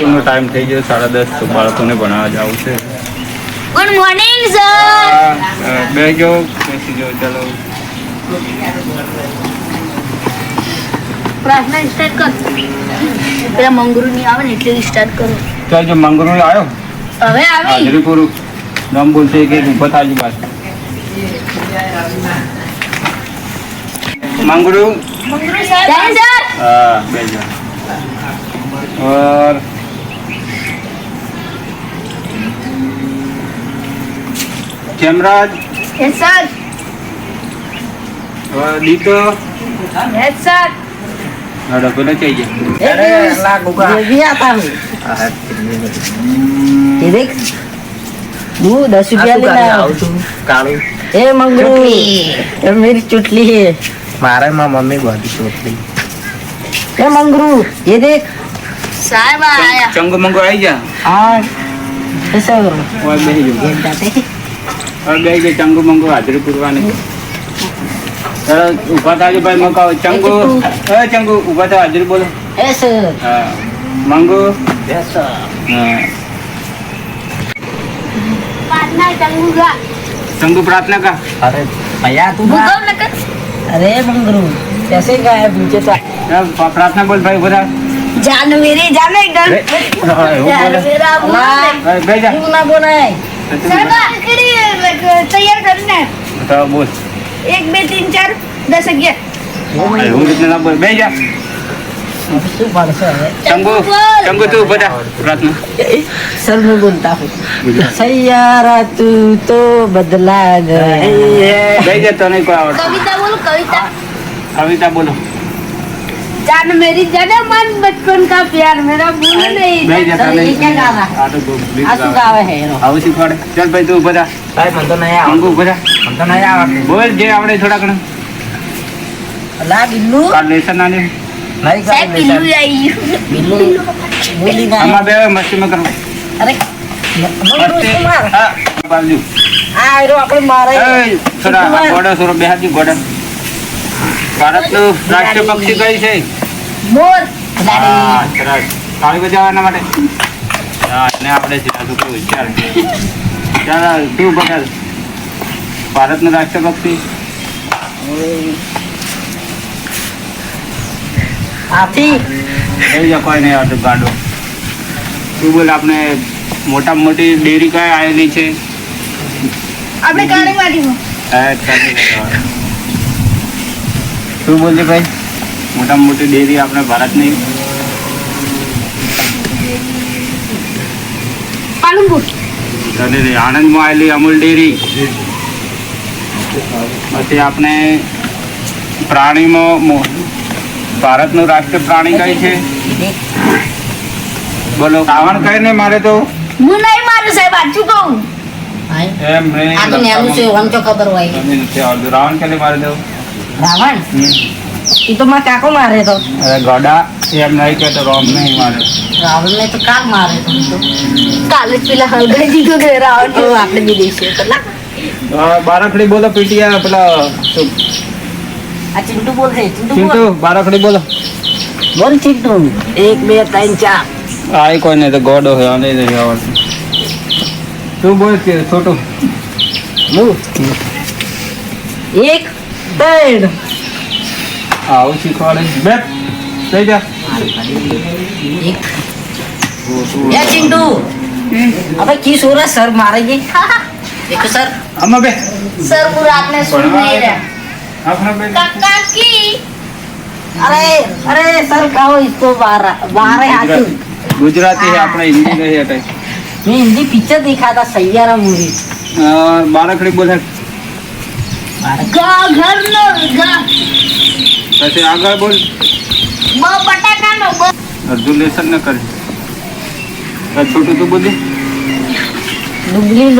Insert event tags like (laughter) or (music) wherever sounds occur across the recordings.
સ્કૂલનો ટાઈમ થઈ ગયો સાડા દસ તો બાળકોને ભણાવવા જવું છે. ગુડ મોર્નિંગ સર બે ગયો બેસી જાઓ ચાલો. પ્રાર્થના સ્ટાર્ટ કર. મંગરૂ આવે સ્ટાર્ટ કરો. ચાલ જો મંગરૂ આવ્યો? હવે કે ઊભા બાજુ મંગરૂ? મંગરૂ સર હા कैमराज યસ સર और दीतो યસ સર हड़ो पहले चाहिए ये भी आता हूँ ये देख वो दस रुपया लेना કાળું ए मंगरू ये मेरी चुटली है મારે માં મમ્મી બધી ચોટલી ए मंगरू ये देख સાહેબ આયા चंगो मंगो आई जा हाँ ऐसा करो और बेही जो ये जाते और बेही जो चंगो मंगो हाजरी पुरवाने चलो ऊपर थाजी भाई मका चंगो ए चंगो ऊपर था हाजरी बोलो ऐसे हाँ मंगो ऐसा हाँ પ્રાર્થના ચંગુગા चंगो प्रार्थना का અરે ભૈયા તું ભૂગવ નકર अरे मंगरू कैसे गाय नीचे तो अब प्रार्थना बोल भाई बता જાન મેરે જાને ગણ हाँ, वो જાન बोलो મેરા બોલે अरे, बेही जा क्यों ना बोला है સાહેબ કડી તૈયાર કરીને. હા બોલ. એક બે ત્રણ ચાર દસ અગિયાર. બે જા. તંગુ સર બોલતા હું સૈયારા તું તો બદલા ગઈ જતો નહીં કોઈ આવડતો. કવિતા કવિતા બોલો. जान मेरी जाने मन बचपन का प्यार मेरा भूल नहीं બેહી જા સર, તને એ ક્યાં ગાવા? આ તો ગો- ગીત આ શું ગાવા. ગાવે હે એનો? આવું શીખવાડે ચાલ ભાઈ તું બધા સાહેબ મને તો નહીં ચંગુ આવડતું બધા મને તો નહીં આવડતું બોલ જે આવડે થોડા ઘણા અલા, બિલ્લુ કાલ લેસન ના લે નહીં साहब કરું पिल्लू आई બિલ્લુ બોલી ના આમાં બે મસ્તી માં કરો અરે મંગળુ મસ્તી શું માર? હા બાજુ આ આયરો આપણે મારે એ થોડા શું માર? ગોડા સોરો બેહાજી ગોડા ભારતનું રાષ્ટ્રીય પક્ષી કઈ છે? મોર. હા સરસ. તાળી બજાવવાના માટે. હા એને આપણે છે આ વિચાર ચાલ તું બગાડ ભારતનું રાષ્ટ્રીય પક્ષી. હાથી એ જ કોઈ નહીં આવતું ગાડો. તું બોલ આપણે મોટામાં મોટી ડેરી કઈ આવેલી છે? આપણે કાળી હા, ચાલી તું બોલજે ભાઈ? મોટામાં મોટી ડેરી આપણે ભારતની. પાલનપુર. આણંદમાં આવેલી અમૂલ ડેરી. પછી આપણે પ્રાણીમાં ભારતનું રાષ્ટ્રીય પ્રાણી કઈ છે? બોલો રાવણ કઈ નહીં મારે તો? હું નહીં મારું સાહેબ સાચું કહું? એમ નહીં આ તો નેનું છે આમ તો ખબર હોય. નથી આવડતું. રાવણ કઈ નહીં મારે તો? રાવણ? એ તો મારા કાકો મારે તો. અરે ગોડા એમ નહીં તો રોમ નહીં મારે. રાવણ ને તો કાલ મારે તો કાલે જ પેલા હળગાઈ દીધો કે રાવણ. તો આપણે બી દેશે પેલા બારાખડી બોલો પીટીયા પેલા શું, આ ચિંટુ બોલ હે ચિંટુ બોલ. બારાખડી બોલો. બોલ ચિંટુ. એક બે ત્રણ ચાર. આ કોઈ નહીં તો ગોડો હોય આને નહીં આવડતું તું બોલ કે છોટું. હું એક ત્રણ આવું શીખવાડે બે થઈ જા એ ચિંટુ હવે કી સોરા સર મારે ગઈ દેખો સર અમ્મા બે સર હું રાતને સુઈ નહીં રહ્યા કાકા કી અરે અરે સર કહો ઇસકો બારા બારે હાજુ ગુજરાતી હે આપણે હિન્દી નહીં હટાય મેં હિન્દી પિક્ચર દેખા હતા સૈયારા મૂવી બારકડી બોલે પછી આગળ બોલ. બ બટાકાનો અર્જુન લેસન ન કરી. આ છોટું તું બોલી ડુંગળી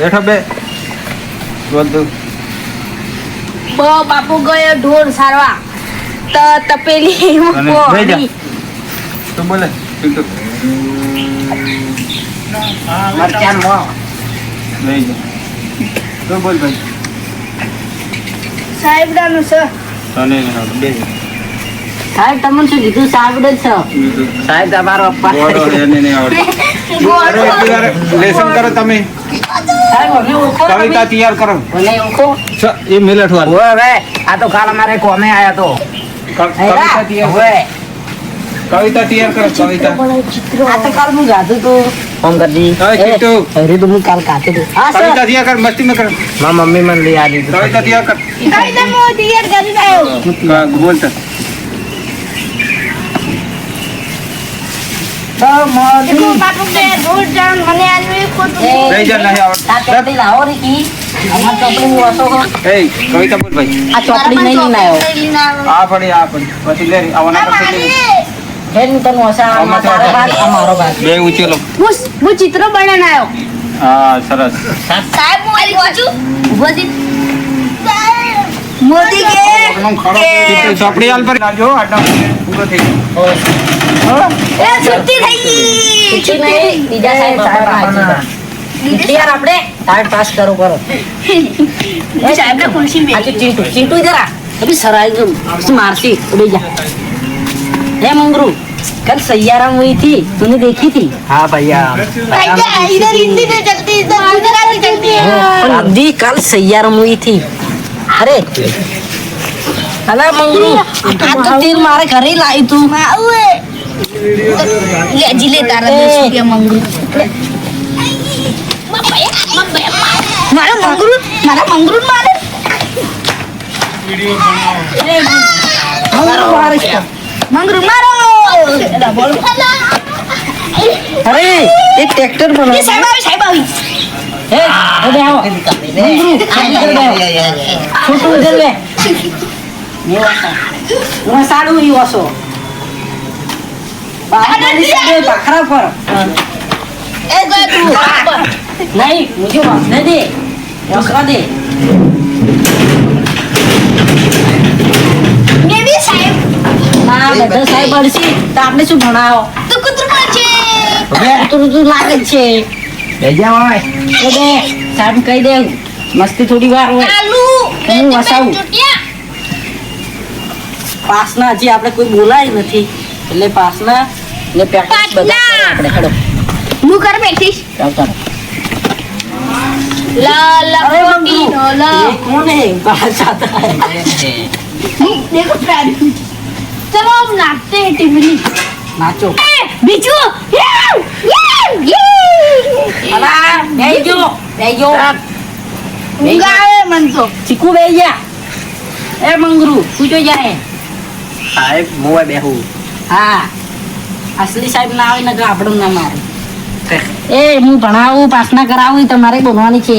બેઠો બે. બોલ તું. બ બાપુ ગયો સારવા. ત તપેલી મૂકો તો બોલે. તું મરચાન લઈ જા. તું બોલ ભાઈ સાહેબડાનું છે. તને બે. સાહેબ તમને શું કીધું? સાહેબ જ છો? સાહેબ તમારો અપ્પા બોલો એને નહીં આવડે. (laughs) લેસન કરો તમે. સાહેબ તમે? કવિતા તૈયાર કરો. એ મિલેટ વાળું હવે આ તો કાલ અમારે કોમે આયા તો. કવિતા તૈયાર કવિતા તૈયાર કરો કવિતા આ તો કાલ હું ગાતો તો ફોન કરજી અરે તો હું કાલ ગાતો તો હા સર કવિતા તૈયાર કર મસ્તી મે કરમાં મમ્મી મને લઈ આવી કવિતા તૈયાર કર કવિતા હું તૈયાર કરી રહ્યો બોલતા ચોપડી નહીં આ પડી આ પડી પછી લે આવવાના પછી લે ફેર હું મારો ભાગ આ ભાગ બે ઉચેલો બસ હું ચિત્ર બનાવ્યો હા સરસ. સાહેબ હું આવી વાંચું ઉભોજી મોદી કે ચિત્ર ચોપડી હાલ પર. જો આટલા પૂરો થઈ ગયો એ છુટ્ટી થઈ ગઈ. પૂછી નહીં બીજા સાહેબ સાહેબ યાર આપણે ટાઈમ પાસ કરો કરો. સાહેબ ને ખુરશી આ ચીટુ ચીંટુ જરા. અભી સરાય ગમ. મારસી મારતી? ઉડી જા. है मंगरू कल सैयाराम हुई थी तूने देखी थी हाँ भैया इधर हिंदी में चलती इधर गुजराती चलती है हिंदी कल सैयाराम हुई थी अरे अला मंगरू आज तो तीर मारे घर ही लाई तू ले जिले तारा दे मंगरू मारा मंगरू मारा मंगरू मारे वीडियो बनाओ अरे मारो मारे મંગરૂ મારો. એલા બોલ. અરે એક ટ્રેક્ટર બનાવો. કે સાહેબ આવી સાહેબ આવી. એ હવે આવો છોટું ઉધર લે. હું સાડું ઈ ઓસો દે. ના બધા સાહેબ અડસી તો આપણે શું ભણાવો તું કુતરું છે તું તું લાગે જ છે ભૈયા હોય એ બે સાહેબ કહી દે મસ્તી થોડી વાર હોય આલુ હું વસાવું. ચૂટિયા પાસના હજી આપણે કોઈ બોલાય નથી એટલે પાસના ને પ્રેક્ટિસ બધા પાસના. કરો આપણે હેડો હું કર બેઠીશ ચાલ ચાલો લા લા અરે મોટી નો લા ये कौन है बाहर जाता है देखो फ्रेंड चलो हम ટીમલી ટીમલી નાચો. બીજું. અલા બેજો બેજો ઊંઘ આવે મન તો. ચીકુ બેજા એ મંગરૂ પૂછો જાય સાહેબ મોવા બેહું. હા. અસલી સાહેબ ના આવે ને આપણું ના મારે. એ હું ભણાવું પાસના કરાવું તમારે બોલવાની છે.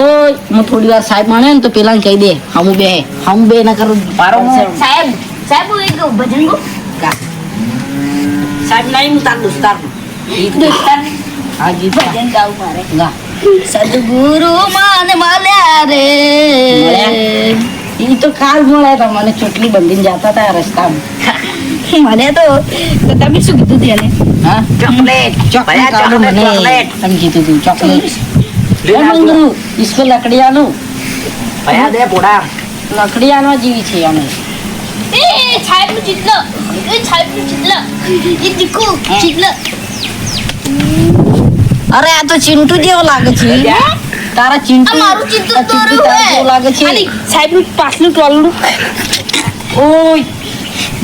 ઓ હું થોડી વાર સાહેબ ભણે ને તો પેલા કહી દે હું બે હમ બે ના કરું સાહેબ સાહેબ હું એક ભજન ગો સાહેબ નહીં હું તાર દોસ્તાર? દોસ્તાર હાજી ભજન ગાવું મારે. ગા. સદગુરુ માન મળ્યા રે. એ તો ખાસ મળ્યા હતા મને ચોટલી બંધીને જતા હતા રસ્તામાં. મને તો તમે શું કીધું હતી એને? હા? ચોકલેટ. ચોકલેટ તમે કીધું હતું ચોકલેટ. ઈશ્વર લકડિયાનું. લકડિયાનો જીવ છે અમે. 이거 잘 부질러. 이거 잘 부질러. 이 뒷고 부질러. અરે આ તો ચિંટુ જેવો લાગે છે. તારા ચિંટુ મારું ચિંટુ તો લાગે છે. અને સાહેબનું પાછલું ટોલનું ઓય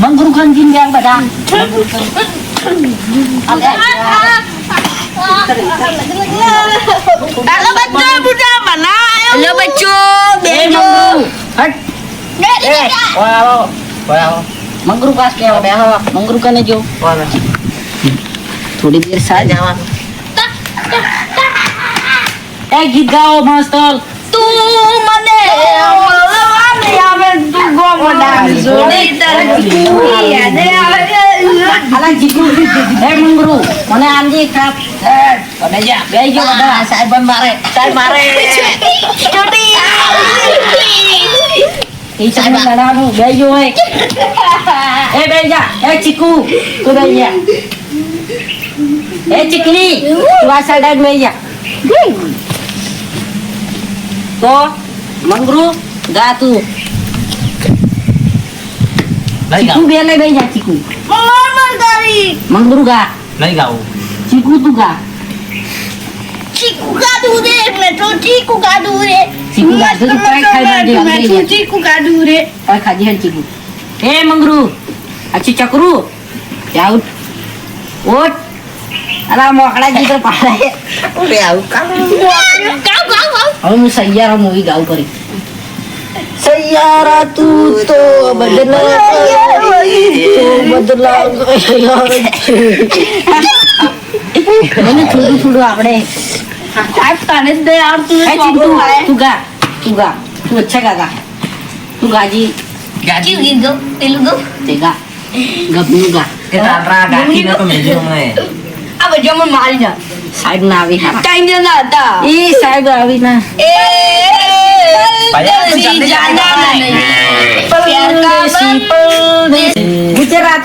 મંગરુ ખાન જીન ગયા બધા. હેલો બચ્ચો બુડા મના હેલો બચ્ચો બેજો હટ. એ ઓય આવો ઓય આવો મંગરૂ પાસ કે આવો બેહો મંગરૂ કને જો થોડી દેર સા જવાનું એ ગીત ગાઓ મસ્ત તું મને મળવાની આવે તું ગોમડા જોડી તરફી યાદ આવે અલા જીગુ એ મંગરૂ મને આંજી ખાપ બે જા બે જો બધા સાહેબ મારે સાહેબ મારે છોટી ઈ તમને લડાનું બે જો હોય (laughs) એ બે જા. એ ચીકુ. તું બે જા. એ ચીકની તું આ સાઈડ બે જા તો મંગરૂ ગા તું. ચીકુ બે લઈ બેસી જા ચીકુ. તારી. ગા નહીં ગાવું ચીકુ તું ગા ચીકુ કાઢું રે મેં તો ચીકુ કાઢું રે. ચીકુ કાઢું તો કાંઈ ખાઈ ના દે, મેં અંદર તો જા. ચીકુ કાઢું રે હવે ખાજી હેડ ચીકુ એ મંગરું અચ્છી ચકરુ જા ઉઠ ઉઠ અરે આ તો પાડે ગાવ ગાવ ગાવ હવે હું સૈયારા મૂવી ગાઉં કરી સૈયારા તું તો બદલા તો બદલા મને થોડું થોડું આપણે સાહેબ તને દે એ તું ગા તું ગા તું અચ્છા ગાતા તું ગાજી ચીકુ ગીત ગો પેલું ગો તે ગા ગબનું ગા એ તારા ગાંઠીને તો મેલ્યો મેં. આ બધા મને મારી જા સાહેબ ના આવી હા ત્રણ જણા હતા એ સાહેબ આવી ના એ તું ગુજરાત